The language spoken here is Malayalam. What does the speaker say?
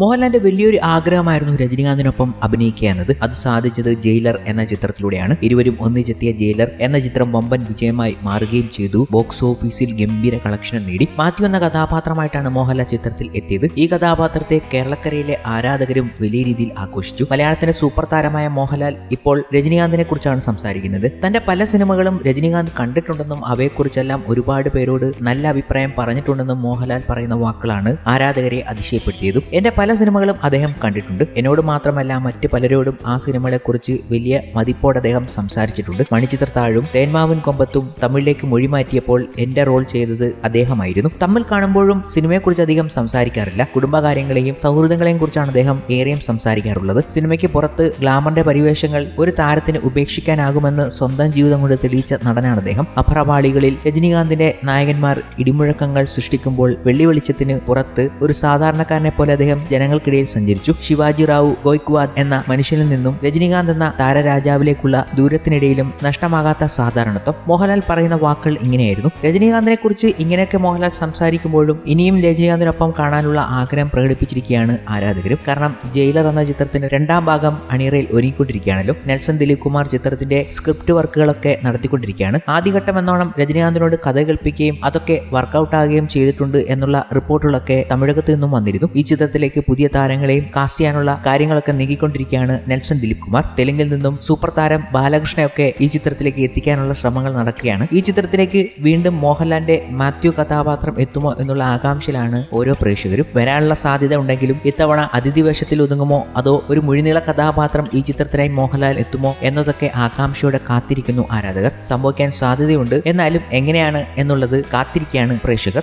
മോഹൻലാലിന്റെ വലിയൊരു ആഗ്രഹമായിരുന്നു രജനീകാന്തിനൊപ്പം അഭിനയിക്കുക എന്നത്. അത് സാധിച്ചത് ജയിലർ എന്ന ചിത്രത്തിലൂടെയാണ്. ഇരുവരും ഒന്നിച്ചെത്തിയ ജയിലർ എന്ന ചിത്രം വമ്പൻ വിജയമായി മാറുകയും ചെയ്തു. ബോക്സ് ഓഫീസിൽ ഗംഭീര കളക്ഷൻ നേടി. മാത്യു എന്ന കഥാപാത്രമായിട്ടാണ് മോഹൻലാൽ ചിത്രത്തിൽ എത്തിയത്. ഈ കഥാപാത്രത്തെ കേരളക്കരയിലെ ആരാധകരും വലിയ രീതിയിൽ ആഘോഷിച്ചു. മലയാളത്തിന്റെ സൂപ്പർ താരമായ മോഹൻലാൽ ഇപ്പോൾ രജനീകാന്തിനെ കുറിച്ചാണ് സംസാരിക്കുന്നത്. തന്റെ പല സിനിമകളും രജനീകാന്ത് കണ്ടിട്ടുണ്ടെന്നും അവയെക്കുറിച്ചെല്ലാം ഒരുപാട് പേരോട് നല്ല അഭിപ്രായം പറഞ്ഞിട്ടുണ്ടെന്നും മോഹൻലാൽ പറയുന്ന വാക്കുകളാണ് ആരാധകരെ അതിശയപ്പെടുത്തിയതും. എന്റെ പല സിനിമകളും അദ്ദേഹം കണ്ടിട്ടുണ്ട്. എന്നോട് മാത്രമല്ല മറ്റ് പലരോടും ആ സിനിമകളെ കുറിച്ച് വലിയ മതിപ്പോടെ അദ്ദേഹം സംസാരിച്ചിട്ടുണ്ട്. മണിച്ചിത്രത്താഴും തേന്മാവിൻ കൊമ്പത്തും തമിഴിലേക്ക് മൊഴി മാറ്റിയപ്പോൾ എന്റെ റോൾ ചെയ്തത് അദ്ദേഹമായിരുന്നു. തമ്മിൽ കാണുമ്പോഴും സിനിമയെക്കുറിച്ച് അധികം സംസാരിക്കാറില്ല. കുടുംബകാര്യങ്ങളെയും സൗഹൃദങ്ങളെയും കുറിച്ചാണ് അദ്ദേഹം ഏറെയും സംസാരിക്കാറുള്ളത്. സിനിമയ്ക്ക് പുറത്ത് ഗ്ലാമറിന്റെ പരിവേഷങ്ങൾ ഒരു താരത്തിന് ഉപേക്ഷിക്കാനാകുമെന്ന് സ്വന്തം ജീവിതം കൊണ്ട് തെളിയിച്ച നടനാണ് അദ്ദേഹം. അഭ്രപാളികളിൽ രജനീകാന്തിന്റെ നായകന്മാർ ഇടിമുഴക്കങ്ങൾ സൃഷ്ടിക്കുമ്പോൾ വെള്ളി വെളിച്ചത്തിന് പുറത്ത് ഒരു സാധാരണക്കാരനെ പോലെ അദ്ദേഹം ജനങ്ങൾക്കിടയിൽ സഞ്ചരിച്ചു. ശിവാജി റാവു ഗോയ്ക്വാദ് എന്ന മനുഷ്യനിൽ നിന്നും രജനീകാന്ത് എന്ന താരരാജാവിലേക്കുള്ള ദൂരത്തിനിടയിലും നഷ്ടമാകാത്ത സാധാരണത്വം. മോഹൻലാൽ പറയുന്ന വാക്കുകൾ ഇങ്ങനെയായിരുന്നു. രജനീകാന്തിനെ കുറിച്ച് ഇങ്ങനെയൊക്കെ മോഹൻലാൽ സംസാരിക്കുമ്പോഴും ഇനിയും രജനീകാന്തിനൊപ്പം കാണാനുള്ള ആഗ്രഹം പ്രകടിപ്പിച്ചിരിക്കുകയാണ് ആരാധകരും. കാരണം ജയിലർ എന്ന ചിത്രത്തിന്റെ രണ്ടാം ഭാഗം അണിയറയിൽ ഒരുങ്ങിക്കൊണ്ടിരിക്കുകയാണല്ലോ. നെൽസൺ ദിലീപ് കുമാർ ചിത്രത്തിന്റെ സ്ക്രിപ്റ്റ് വർക്കുകളൊക്കെ നടത്തിക്കൊണ്ടിരിക്കുകയാണ്. ആദ്യഘട്ടം എന്നോണം രജനീകാന്തിനോട് കഥ കൽപ്പിക്കുകയും അതൊക്കെ വർക്കൗട്ട് ആകുകയും ചെയ്തിട്ടുണ്ട് എന്നുള്ള റിപ്പോർട്ടുകളൊക്കെ തമിഴകത്ത് നിന്നും വന്നിരുന്നു. ഈ ചിത്രത്തിലേക്ക് പുതിയ താരങ്ങളെയും കാസ്റ്റ് ചെയ്യാനുള്ള കാര്യങ്ങളൊക്കെ നീക്കിക്കൊണ്ടിരിക്കുകയാണ് നെൽസൺ ദിലീപ് കുമാർ. തെലുങ്കിൽ നിന്നും സൂപ്പർ താരം ബാലകൃഷ്ണയൊക്കെ ഈ ചിത്രത്തിലേക്ക് എത്തിക്കാനുള്ള ശ്രമങ്ങൾ നടക്കുകയാണ്. ഈ ചിത്രത്തിലേക്ക് വീണ്ടും മോഹൻലാലിന്റെ മാത്യു കഥാപാത്രം എത്തുമോ എന്നുള്ള ആകാംക്ഷയിലാണ് ഓരോ പ്രേക്ഷകരും. വരാനുള്ള സാധ്യത ഉണ്ടെങ്കിലും ഇത്തവണ അതിഥി വേഷത്തിൽ ഒതുങ്ങുമോ അതോ ഒരു മുഴുനീള കഥാപാത്രം ഈ ചിത്രത്തിനായി മോഹൻലാൽ എത്തുമോ എന്നതൊക്കെ ആകാംക്ഷയോടെ കാത്തിരിക്കുന്നു ആരാധകർ. സംഭവിക്കാൻ സാധ്യതയുണ്ട്. എന്നാലും എങ്ങനെയാണ് എന്നുള്ളത് കാത്തിരിക്കുകയാണ് പ്രേക്ഷകർ.